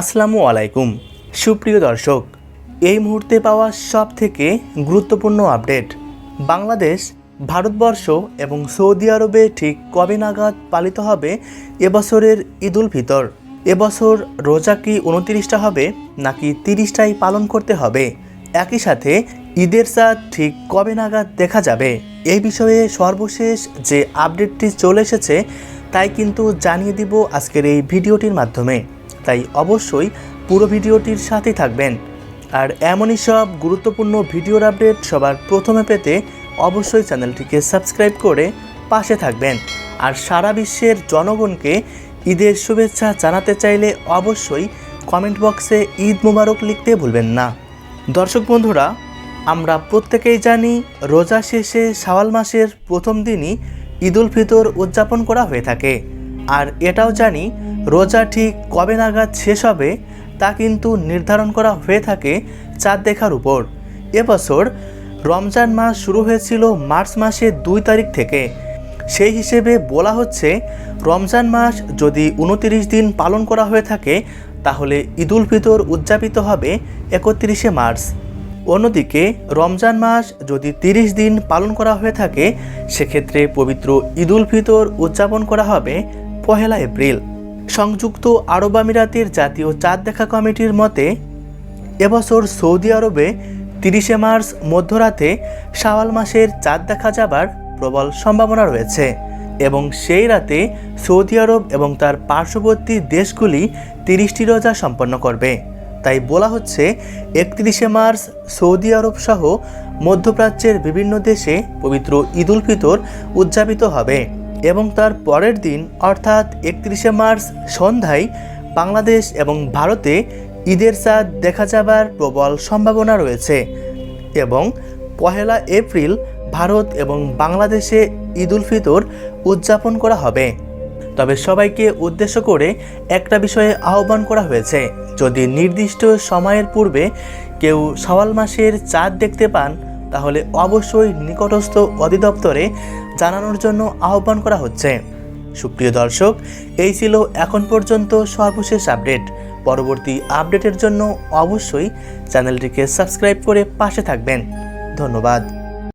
আসসালামু আলাইকুম। সুপ্রিয় দর্শক, এই মুহূর্তে পাওয়া সব থেকে গুরুত্বপূর্ণ আপডেট, বাংলাদেশ, ভারতবর্ষ এবং সৌদি আরবে ঠিক কবে নাগাদ পালিত হবে এবছরের ঈদুল ফিতর? এবছর রোজা কি উনতিরিশটা হবে নাকি তিরিশটাই পালন করতে হবে? একই সাথে ঈদের চাঁদ ঠিক কবে নাগাদ দেখা যাবে? এই বিষয়ে সর্বশেষ যে আপডেটটি চলে এসেছে, তাই কিন্তু জানিয়ে দিব আজকের এই ভিডিওটির মাধ্যমে। তাই অবশ্যই পুরো ভিডিওটির সাথেই থাকবেন। আর এমনই সব গুরুত্বপূর্ণ ভিডিওর আপডেট সবার প্রথমে পেতে অবশ্যই চ্যানেলটিকে সাবস্ক্রাইব করে পাশে থাকবেন। আর সারা বিশ্বের জনগণকে ঈদের শুভেচ্ছা জানাতে চাইলে অবশ্যই কমেন্ট বক্সে ঈদ মোবারক লিখতে ভুলবেন না। দর্শক বন্ধুরা, আমরা প্রত্যেকেই জানি রোজা শেষে শাওয়াল মাসের প্রথম দিনই ঈদুল ফিতর উদযাপন করা হয়ে থাকে। আর এটাও জানি রোজা ঠিক কবে নাগাদ শেষ হবে তা কিন্তু নির্ধারণ করা হয়ে থাকে চাঁদ দেখার উপর। এবছর রমজান মাস শুরু হয়েছিল মার্চ মাসের দুই তারিখ থেকে। সেই হিসেবে বলা হচ্ছে রমজান মাস যদি উনতিরিশ দিন পালন করা হয়ে থাকে, তাহলে ঈদুল ফিতর উদযাপিত হবে একত্রিশে মার্চ। অন্যদিকে রমজান মাস যদি তিরিশ দিন পালন করা হয়ে থাকে, সেক্ষেত্রে পবিত্র ঈদুল ফিতর উদযাপন করা হবে পহেলা এপ্রিল। সংযুক্ত আরব আমিরাতের জাতীয় চাঁদ দেখা কমিটির মতে, এবছর সৌদি আরবে তিরিশে মার্চ মধ্যরাতে শাওয়াল মাসের চাঁদ দেখা যাবার প্রবল সম্ভাবনা রয়েছে এবং সেই রাতে সৌদি আরব এবং তার পার্শ্ববর্তী দেশগুলি তিরিশটি রোজা সম্পন্ন করবে। তাই বলা হচ্ছে, একত্রিশে মার্চ সৌদি আরব সহ মধ্যপ্রাচ্যের বিভিন্ন দেশে পবিত্র ঈদুল ফিতর উদযাপিত হবে। এবং তার পরের দিন, অর্থাৎ একত্রিশে মার্চ সন্ধ্যায়, বাংলাদেশ এবং ভারতে ঈদের চাঁদ দেখা যাবার প্রবল সম্ভাবনা রয়েছে এবং পহেলা এপ্রিল ভারত এবং বাংলাদেশে ঈদুল ফিতর উদযাপন করা হবে। তবে সবাইকে উদ্দেশ্য করে একটা বিষয়ে আহ্বান করা হয়েছে। যদি নির্দিষ্ট সময়ের পূর্বে কেউ সওয়াল মাসের চাঁদ দেখতে পান তাহলে অবশ্যই নিকটস্থ অধিদপ্তরে জানানোর জন্য আহ্বান করা হচ্ছে। সুপ্রিয় দর্শক, এই ছিল এখন পর্যন্ত সর্বশেষ আপডেট। পরবর্তী আপডেটের জন্য অবশ্যই চ্যানেলটিকে সাবস্ক্রাইব করে পাশে থাকবেন। ধন্যবাদ।